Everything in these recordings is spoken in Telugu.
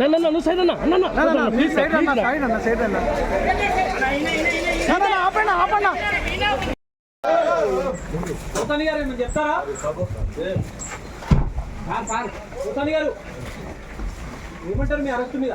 నన్ను నువ్వు సైడ్ అన్న అన్న అన్న. ప్లీజ్ సైడ్ అన్న సైడ్ అన్న. సైడ్ అన్న ఆపండి ఆపండి. సుల్తాన్ గారు ఏమన్నా చెప్తారా? సార్ సార్ గారు. ఏమంటారు మీ అరెస్ట్ మీద?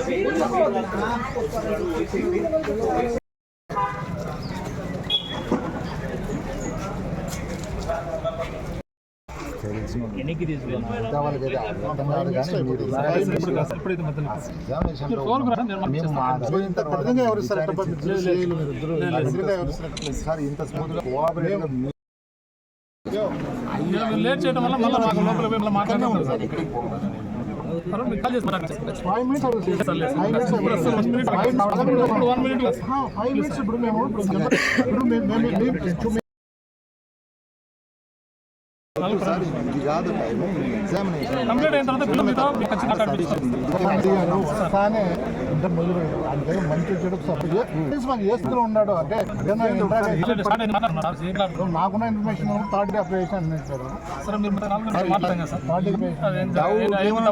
లేట్ చేయడం వల్ల మళ్ళీ మాకు లోపల మిమ్మల్ని మాట్లాడడం సార్ తర్వాత మీకు కాల్ చేసి మాట్లాడతాను. ఫైవ్ మినిట్స్ ఇప్పుడు వన్ మినిట్ ఫైవ్ మినిట్స్ ఇప్పుడు మేము ఇప్పుడు మేము- మేము- మేము- సార్ ఇది కాదు టైం ఎగ్జామినేషన్ కంప్లీట్ అయిన తర్వాత పిల్లల మీద మీకు ఖచ్చితంగా మాట్లాడిస్తాను కానీ అంటే మొదలు అంటే మంచి చెడు సపోర్ట్. మాకు చేస్తూ ఉన్నాడు అంటే ఏదైనా interaction- స్టార్ట్ అయింది మాట్లాడుతున్నారు ఏం కాదు. నాకున్న ఇన్ఫర్మేషన్ థర్డ్ సార్.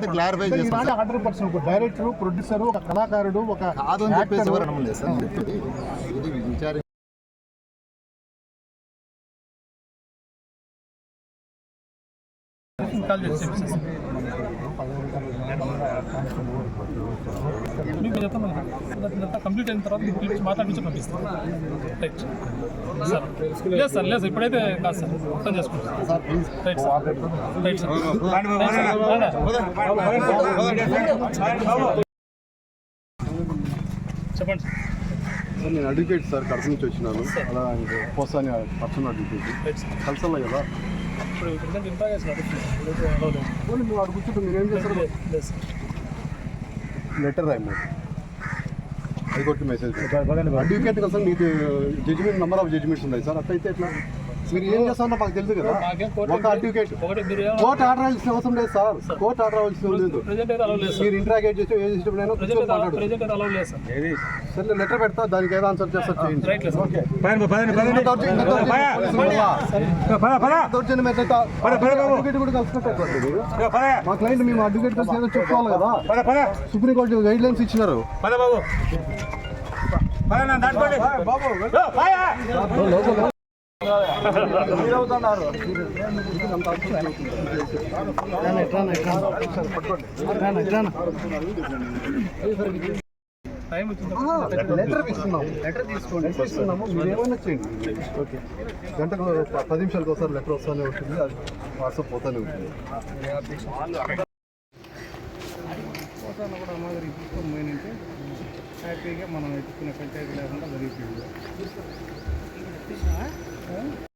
క్లారిఫై చేస్తాను హండ్రెడ్ పర్సెంట్ ఒక డైరెక్టర్ ప్రొడ్యూసర్ ఒక కళాకారుడు ఒక కాదు అని చెప్పేసి ఇది విచారి కాల్ చేసి మీకు చెప్తాను కంప్లీట్ అయిన తర్వాత మీకు పిలిచి మాట్లాడించి పంపిస్తాను. Right sir. లేదు సార్ లేదు సార్ ఇప్పుడైతే కాదు సార్. అర్థం చేసుకుంటాం sir. Please right sir. Right చెప్పండి సార్. సార్ నేను అడ్వకేట్ సార్ కడప నుంచి వచ్చినాను. అలా పోసాని పర్సనల్ అడ్వకేట్. కలిసల్లా కదా. ఇప్పుడు నువ్వు అక్కడ కూర్చుంటే మీరు ఏం చేస్తారు? లేదు సార్. లెటర్ రాయము హైకోర్టు మెసేజ్ అడ్వకేట్ కోసం మీకు జడ్జిమెంట్ నెంబర్ ఆఫ్ జడ్జిమెంట్స్ ఉన్నాయి సార్? అట్లయితే ఎట్లా? మీరు ఏం చేస్తారో మాకు తెలుసు కదా. ఒక అడ్వకేట్ కోర్టు ఆర్డర్ అవ్వాల్సిన అవసరం లేదు సార్. కోర్టు ఆర్డర్ అవ్వాల్సిన లేదు. మీరు ఇంట్రాగేట్ చేసి ఏ అయితే మాట్లాడు. సార్. లెటర్ పెడతా దానికి ఏదో ఆన్సర్ చేస్తారు మా క్లయింట్ మేము అడ్వకేట్ కలిసి ఏదో చెప్పుకోవాలి కదా. సుప్రీంకోర్టు గైడ్ లైన్స్ ఇచ్చినారు. వచ్చింది లెటర్ ఇస్తున్నాం లెటర్ తీసుకోండి. లెటర్ ఇస్తున్నాము మీరు ఏమైనా చేయండి. ఓకే. గంటకు పది నిమిషాలకు ఒకసారి లెటర్ వస్తూనే ఉంటుంది. అది వాట్సాప్ పోతూనే ఉంటుంది. కూడా అమ్మగారు ఇప్పుకొని పోయినంటే హ్యాపీగా మనం ఎత్తుకున్న పంచాయతీ లేకుండా జరిగిపోయింది. já? Bom.